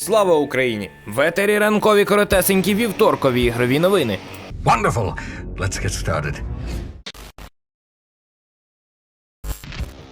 Слава Україні! В етері ранкові коротесенькі вівторкові ігрові новини. Wonderful. Let's get started.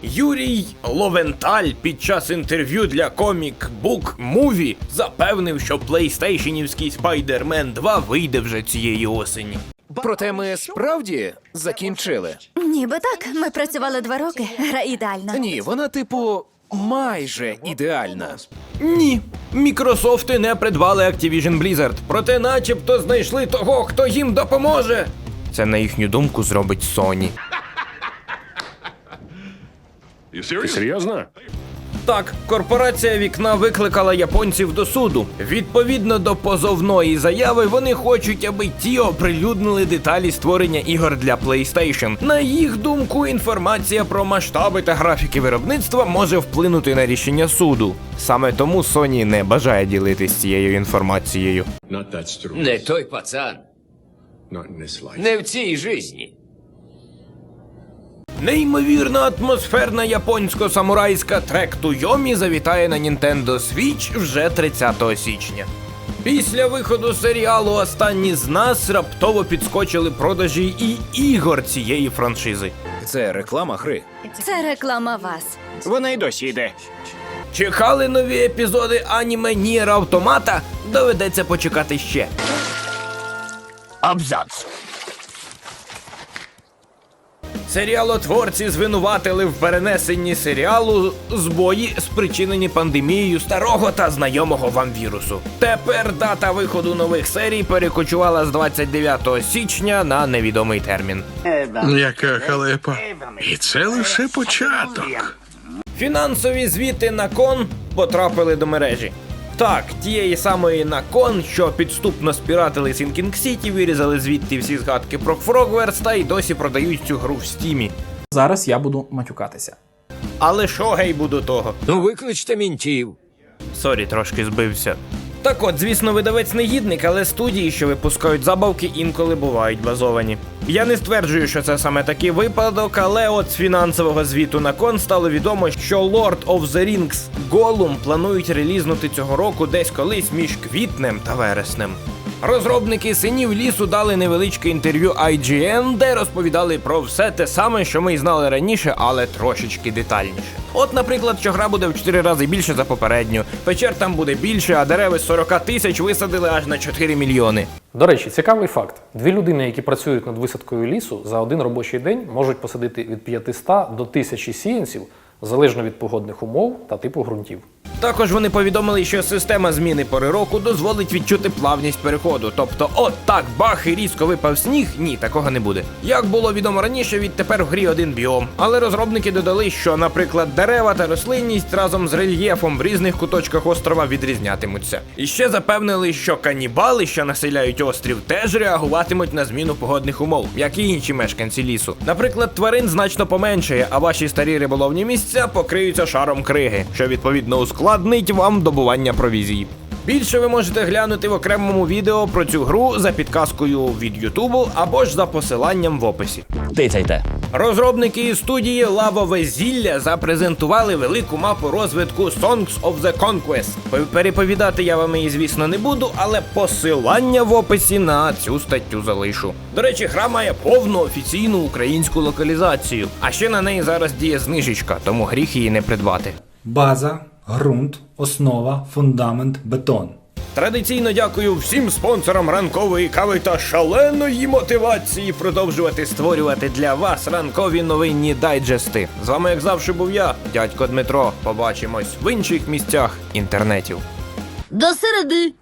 Юрій Ловенталь під час інтерв'ю для Comic Book Movie запевнив, що PlayStationівський Spider-Man 2 вийде вже цієї осені. Проте ми справді закінчили. Ніби так. Ми працювали два роки. Гра ідеальна. Ні, вона, типу, майже ідеальна. Ні, Мікрософти не придбали Activision Blizzard, проте начебто знайшли того, хто їм допоможе. Це на їхню думку зробить Sony. Серйозно? Так, корпорація вікна викликала японців до суду. Відповідно до позовної заяви, вони хочуть, аби ті оприлюднили деталі створення ігор для PlayStation. На їх думку, інформація про масштаби та графіки виробництва може вплинути на рішення суду. Саме тому Sony не бажає ділитись цією інформацією. Не той пацан. Не в цій житті. Неймовірно атмосферна японсько-самурайська трек Туйомі завітає на Nintendo Switch вже 30 січня. Після виходу серіалу Останні з нас раптово підскочили продажі і ігор цієї франшизи. Це реклама гри. Це реклама вас. Вона й досі йде. Чекали нові епізоди аніме Нір Автомата? Доведеться почекати ще. Абзац. Серіалотворці звинуватили в перенесенні серіалу збої, спричинені пандемією старого та знайомого вам вірусу. Тепер дата виходу нових серій перекочувала з 29 січня на невідомий термін. Яка халепа. І це лише початок. Фінансові звіти на кон потрапили до мережі. Так, тієї самої на кон, що підступно спіратили Sinking City, вирізали звідти всі згадки про Frogwares та й досі продають цю гру в стімі. Зараз я буду матюкатися. Але що гей буду того? Ну викличте мінтів. Сорі, трошки збився. Так от, звісно, видавець негідник, але студії, що випускають забавки, інколи бувають базовані. Я не стверджую, що це саме такий випадок, але от з фінансового звіту на кон стало відомо, що Lord of the Rings Gollum планують релізнути цього року десь колись між квітнем та вереснем. Розробники синів лісу дали невеличке інтерв'ю IGN, де розповідали про все те саме, що ми й знали раніше, але трошечки детальніше. От, наприклад, що гра буде в 4 рази більше за попередню, печер там буде більше, а дерева з 40 тисяч висадили аж на 4 мільйони. До речі, цікавий факт: дві людини, які працюють над висадкою лісу, за один робочий день можуть посадити від 500 до 1000 сіянців залежно від погодних умов та типу ґрунтів. Також вони повідомили, що система зміни пори року дозволить відчути плавність переходу. Тобто, от так бах і різко випав сніг. Ні, такого не буде. Як було відомо раніше, відтепер в грі один біом. Але розробники додали, що, наприклад, дерева та рослинність разом з рельєфом в різних куточках острова відрізнятимуться. І ще запевнили, що канібали, що населяють острів, теж реагуватимуть на зміну погодних умов, як і інші мешканці лісу. Наприклад, тварин значно поменшає, а ваші старі риболовні місця покриються шаром криги, що відповідно ускладнить вам добування провізії. Більше ви можете глянути в окремому відео про цю гру за підказкою від Ютубу або ж за посиланням в описі. Тицяйте. Розробники студії Лавове зілля запрезентували велику мапу розвитку Songs of the Conquest. Переповідати я вам її, звісно, не буду, але посилання в описі на цю статтю залишу. До речі, гра має повну офіційну українську локалізацію, а ще на неї зараз діє знижечка, тому гріх її не придбати. База, ґрунт, основа, фундамент, бетон. Традиційно дякую всім спонсорам ранкової кави та шаленої мотивації продовжувати створювати для вас ранкові новинні дайджести. З вами, як завжди, був я, дядько Дмитро. Побачимось в інших місцях інтернетів. До середи.